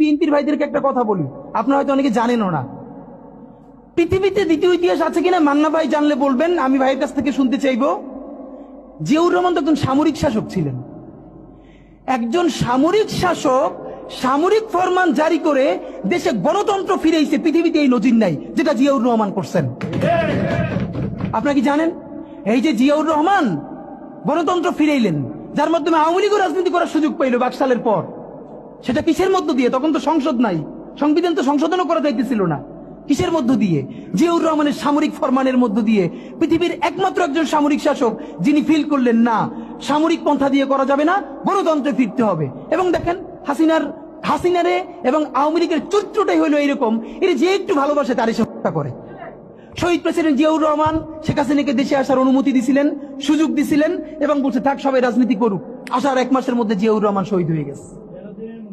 বিএনপির ভাইদেরকে একটা কথা বলি। আপনারা হয়তো অনেকে জানেনও না। পৃথিবীতে দ্বিতীয় ইতিহাস আছে কিনা মান্না ভাই জানলে বলবেন, আমি ভাইয়ের কাছ থেকে শুনতে চাইব। জিয়াউর রহমান তো একজন সামরিক শাসক ছিলেন। একজন সামরিক শাসক সামরিক ফরমান জারি করে দেশে গণতন্ত্র ফিরেছে পৃথিবীতে এই নজির নাই, যেটা জিয়াউর রহমান করছেন। আপনারা কি জানেন? এই যে জিয়াউর রহমান গণতন্ত্র ফিরেইলেন, যার মাধ্যমে আওয়ামী লীগও রাজনীতি করার সুযোগ পাইল বাকশালের পর। সেটা কিসের মধ্য দিয়ে? তখন তো সংসদ নাই। সংবিধান তো সংশোধনও করা যাইতেছিল না। কিসের মধ্য দিয়ে? জিয়াউর রহমানের সামরিক ফরমানের মধ্য দিয়ে। পৃথিবীর একমাত্র একজন সামরিক শাসক, যিনি ফিল করলেন, না, সামরিক পন্থা দিয়ে করা যাবে না, গণতন্ত্রে ফিরতে হবে। এবং দেখেন, হাসিনার, হাসিনারে এবং আওয়ামী লীগের চরিত্রটাই হলো এরকম। এর যে একটু ভালোবাসে তারই সে হত্যা করে। শহীদ প্রেসিডেন্ট জিয়াউর রহমান শেখ হাসিনাকে দেশে আসার অনুমতি দিছিলেন, সুযোগ দিছিলেন এবং বলছে, থাক, সবাই রাজনীতি করুক। আসার এক মাসের মধ্যে জিয়াউর রহমান শহীদ হয়ে গেছে।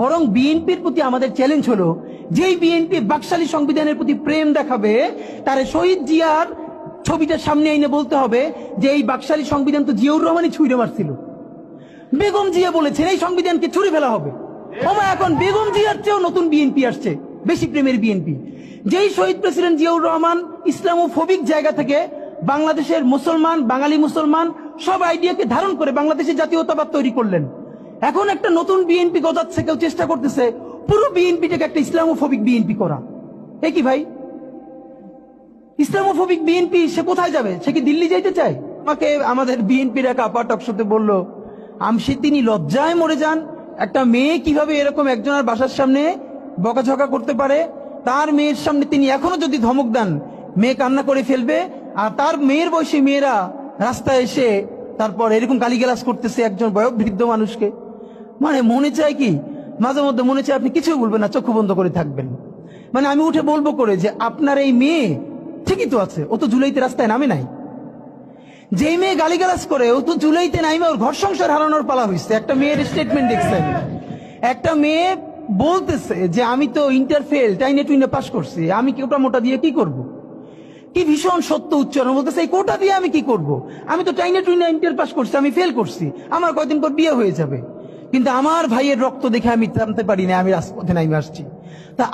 বরং বিএনপির প্রতি আমাদের চ্যালেঞ্জ হলো, যেই বিএনপি বাকশালী সংবিধানের প্রতি প্রেম দেখাবে, তার শহীদ জিয়ার ছবিটা সামনে এনে বলতে হবে যে এই বাকশালী সংবিধান তো জিয়াউর রহমানই ছুঁড়ে মারছিল। বেগম জিয়া বলেছেন, এই সংবিধানকে ছুড়ে ফেলা হবে। ওমা, এখন বেগম জিয়ার চেয়েও নতুন বিএনপি আসছে, বেশি প্রেমের বিএনপি। যেই শহীদ প্রেসিডেন্ট জিয়াউর রহমান ইসলামোফোবিক জায়গা থেকে বাংলাদেশের মুসলমান, বাঙালি মুসলমান সব আইডিয়াকে ধারণ করে বাংলাদেশের জাতীয়তাবাদ তৈরি করলেন। এখন একটা নতুন বিএনপি গজাচ্ছে, কেউ চেষ্টা করতেছে পুরো বিএনপিটাকে একটা ইসলামোফোবিক বিএনপি করা। এ কি ভাই? ইসলামোফোবিক বিএনপি সে কোথায় যাবে? সে কি দিল্লি যাইতে চায়? আমাকে আমাদের বিএনপির এক আপা টকশোতে বলল আমসি তিনি লজ্জায় মরে যান। একটা মেয়ে কীভাবে এরকম একজনের বাসার সামনে বকাঝকা করতে পারে? তার মেয়ের সামনে তিনি এখনও যদি ধমক দেন, মেয়ে কান্না করে ফেলবে। আর তার মেয়ের বয়সী মেয়েরা রাস্তায় এসে তারপর এরকম গালিগালাজ করতেছে একজন বয়োবৃদ্ধ মানুষকে। মানে মনে চায় কি? মাঝে মধ্যে মনে চায় আপনি কিছু বলবেন না, চক্ষু বন্ধ করে থাকবেন। মানে আমি উঠে বলব করে যে, আপনার এই মেয়ে ঠিকই তো আছে, ও তো জুলাইতে রাস্তায় নামে নাই। যে মেয়ে গালিগালাজ করে, ও তো জুলাইতে নাইমে, ওর ঘর সংসার হারানোর পালা হয়েছে একটা মেয়ের স্টেটমেন্ট দেখছেন? একটা মেয়ে বলতেছে যে, আমি তো ইন্টার ফেল টাইনে টুইনে পাস করছি, আমি কি ওটা মোটা দিয়ে কি করব। কি ভীষণ সত্য উচ্চারণ বলতেছে, এই কোটা দিয়ে আমি কি করব। আমি তো টাইনে টুইনে ইন্টার পাস করছি, আমি ফেল করছি, আমার কয়দিন পর বিয়ে হয়ে যাবে। কিন্তু আমার ভাইয়ের রক্ত দেখে আমি জানতে পারি না আমি রাজপথে নাইমে আসছি। তা